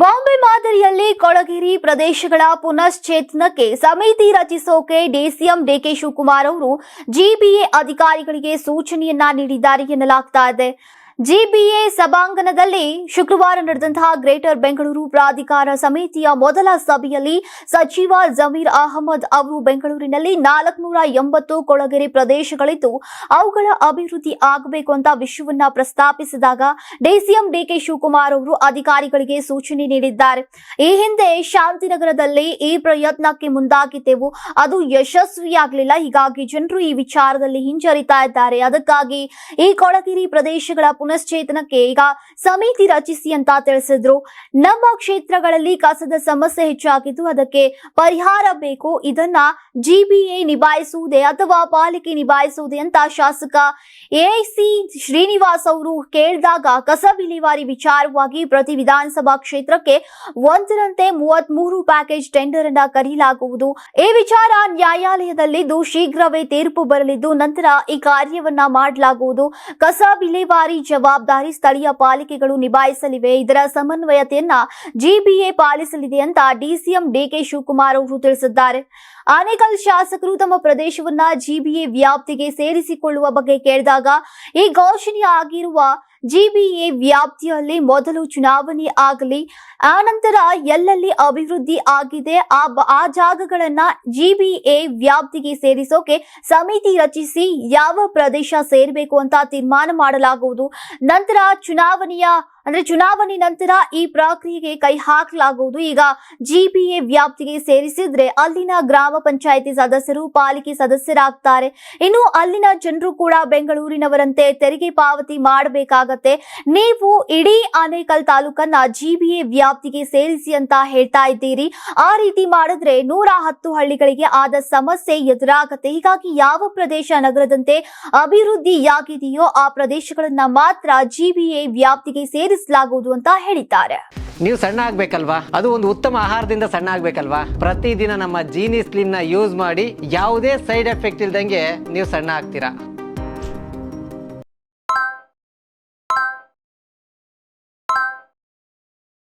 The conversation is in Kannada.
ಬಾಂಬೆ ಮಾದರಿಯಲ್ಲಿ ಕೊಳಗೇರಿ ಪ್ರದೇಶಗಳ ಪುನಶ್ಚೇತನಕ್ಕೆ ಸಮಿತಿ ರಚಿಸೋಕೆ ಡಿಸಿಎಂ ಡಿಕೆ ಶಿವಕುಮಾರ್ ಅವರು ಜಿಬಿಎ ಅಧಿಕಾರಿಗಳಿಗೆ ಸೂಚನೆಯನ್ನ ನೀಡಿದ್ದಾರೆ ಎನ್ನಲಾಗ್ತಾ ಇದೆ. ಜಿಬಿಎ ಸಭಾಂಗಣದಲ್ಲಿ ಶುಕ್ರವಾರ ನಡೆದಂತಹ ಗ್ರೇಟರ್ ಬೆಂಗಳೂರು ಪ್ರಾಧಿಕಾರ ಸಮಿತಿಯ ಮೊದಲ ಸಭೆಯಲ್ಲಿ ಸಚಿವ ಜಮೀರ್ ಅಹಮದ್ ಅವರು ಬೆಂಗಳೂರಿನಲ್ಲಿ ನಾಲ್ಕುನೂರ ಎಂಬತ್ತು ಕೊಳಗೇರಿ ಪ್ರದೇಶಗಳಿದ್ದು, ಅವುಗಳ ಅಭಿವೃದ್ಧಿ ಆಗಬೇಕು ಅಂತ ವಿಷಯವನ್ನ ಪ್ರಸ್ತಾಪಿಸಿದಾಗ ಡಿಸಿಎಂ ಡಿಕೆ ಶಿವಕುಮಾರ್ ಅವರು ಅಧಿಕಾರಿಗಳಿಗೆ ಸೂಚನೆ ನೀಡಿದ್ದಾರೆ. ಈ ಹಿಂದೆ ಶಾಂತಿನಗರದಲ್ಲಿ ಈ ಪ್ರಯತ್ನಕ್ಕೆ ಮುಂದಾಗಿದ್ದೆವು. ಅದು ಯಶಸ್ವಿಯಾಗಲಿಲ್ಲ. ಹೀಗಾಗಿ ಜನರು ಈ ವಿಚಾರದಲ್ಲಿ ಹಿಂಜರಿತಾ ಇದ್ದಾರೆ. ಅದಕ್ಕಾಗಿ ಈ ಕೊಳಗಿರಿ ಪ್ರದೇಶಗಳ ಪುನಶ್ಚೇತನಕ್ಕೆ ಈಗ ಸಮಿತಿ ರಚಿಸಿ ಅಂತ ತಿಳಿಸಿದ್ರು. ನಮ್ಮ ಕ್ಷೇತ್ರಗಳಲ್ಲಿ ಕಸದ ಸಮಸ್ಯೆ ಹೆಚ್ಚಾಗಿದ್ದು ಅದಕ್ಕೆ ಪರಿಹಾರ ಬೇಕು. ಇದನ್ನ ಜಿಬಿಎ ನಿಭಾಯಿಸುವುದೇ ಅಥವಾ ಪಾಲಿಕೆ ನಿಭಾಯಿಸುವುದೇ ಅಂತ ಶಾಸಕ ಎಐಸಿ ಶ್ರೀನಿವಾಸ್ ಅವರು ಕೇಳಿದಾಗ ಕಸ ವಿಲೇವಾರಿ ವಿಚಾರವಾಗಿ ಪ್ರತಿ ವಿಧಾನಸಭಾ ಕ್ಷೇತ್ರಕ್ಕೆ ಒಂದರಂತೆ ಮೂವತ್ಮೂರು ಪ್ಯಾಕೇಜ್ ಟೆಂಡರ್ ಅನ್ನ ಕರೆಯಲಾಗುವುದು ಈ ವಿಚಾರ ನ್ಯಾಯಾಲಯದಲ್ಲಿದ್ದು ಶೀಘ್ರವೇ ತೀರ್ಪು ಬರಲಿದ್ದು ನಂತರ ಈ ಕಾರ್ಯವನ್ನ ಮಾಡಲಾಗುವುದು. ಕಸ ವಿಲೇವಾರಿ ಜವಾಬ್ದಾರಿ ಸ್ಥಳೀಯ ಪಾಲಿಕೆಗಳು ನಿಭಾಯಿಸಲಿವೆ. ಇದರ ಸಮನ್ವಯತೆಯನ್ನ ಜಿಬಿಎ ಪಾಲಿಸಲಿದೆ ಅಂತ ಡಿಸಿಎಂ ಡಿಕೆ ಶಿವಕುಮಾರ್ ಅವರು ತಿಳಿಸಿದ್ದಾರೆ. ಆನೇಕಲ್ ಶಾಸಕರು ತಮ್ಮ ಪ್ರದೇಶವನ್ನ ಜಿಬಿಎ ವ್ಯಾಪ್ತಿಗೆ ಸೇರಿಸಿಕೊಳ್ಳುವ ಬಗ್ಗೆ ಕೇಳಿದಾಗ ಈ ಘೋಷಣೆ ಆಗಿರುವ ಜಿಬಿಎ ವ್ಯಾಪ್ತಿಯಲ್ಲಿ ಮೊದಲು ಚುನಾವಣೆ ಆಗಲಿ, ಆನಂತರ ಎಲ್ಲೆಲ್ಲಿ ಅಭಿವೃದ್ಧಿ ಆಗಿದೆ, ಆ ಜಾಗಗಳನ್ನ ಜಿಬಿಎ ವ್ಯಾಪ್ತಿಗೆ ಸೇರಿಸೋಕೆ ಸಮಿತಿ ರಚಿಸಿ ಯಾವ ಪ್ರದೇಶ ಸೇರಬೇಕು ಅಂತ ತೀರ್ಮಾನ ಮಾಡಲಾಗುವುದು. ನಂತರ ಚುನಾವಣೆಯ ಅಂದ್ರೆ ಚುನಾವಣೆ ನಂತರ ಈ ಪ್ರಕ್ರಿಯೆಗೆ ಕೈ ಹಾಕಲಾಗುವುದು. ಈಗ ಜಿಬಿಎ ವ್ಯಾಪ್ತಿಗೆ ಸೇರಿಸಿದ್ರೆ ಅಲ್ಲಿನ ಗ್ರಾಮ ಪಂಚಾಯಿತಿ ಸದಸ್ಯರು ಪಾಲಿಕೆ ಸದಸ್ಯರಾಗ್ತಾರೆ. ಇನ್ನು ಅಲ್ಲಿನ ಜನರು ಕೂಡ ಬೆಂಗಳೂರಿನವರಂತೆ ತೆರಿಗೆ ಪಾವತಿ ಮಾಡಬೇಕಾಗತ್ತೆ. ನೀವು ಇಡೀ ಆನೇಕಲ್ ತಾಲೂಕನ್ನ ಜಿಬಿಎ ವ್ಯಾಪ್ತಿಗೆ ಸೇರಿಸಿ ಅಂತ ಹೇಳ್ತಾ ಇದ್ದೀರಿ. ಆ ರೀತಿ ಮಾಡಿದ್ರೆ ನೂರ ಹತ್ತು ಹಳ್ಳಿಗಳಿಗೆ ಆದ ಸಮಸ್ಯೆ ಎದುರಾಗತ್ತೆ. ಹೀಗಾಗಿ ಯಾವ ಪ್ರದೇಶ ನಗರದಂತೆ ಅಭಿವೃದ್ಧಿಯಾಗಿದೆಯೋ ಆ ಪ್ರದೇಶಗಳನ್ನ ಮಾತ್ರ ಜಿಬಿಎ ವ್ಯಾಪ್ತಿಗೆ ಸೇರಿಸಲಾಗುವುದು ಅಂತ ಹೇಳಿದ್ದಾರೆ. ನೀವು ಸಣ್ಣ ಆಗ್ಬೇಕಲ್ವಾ? ಅದು ಒಂದು ಉತ್ತಮ ಆಹಾರದಿಂದ ಸಣ್ಣ ಆಗ್ಬೇಕಲ್ವಾ? ಪ್ರತಿದಿನ ನಮ್ಮ ಜೀನಿ ಸ್ಲಿಮ್ನ ಯೂಸ್ ಮಾಡಿ ಯಾವುದೇ ಸೈಡ್ ಎಫೆಕ್ಟ್ ಇಲ್ದಂಗೆ ನೀವು ಸಣ್ಣ ಆಗ್ತೀರಾ?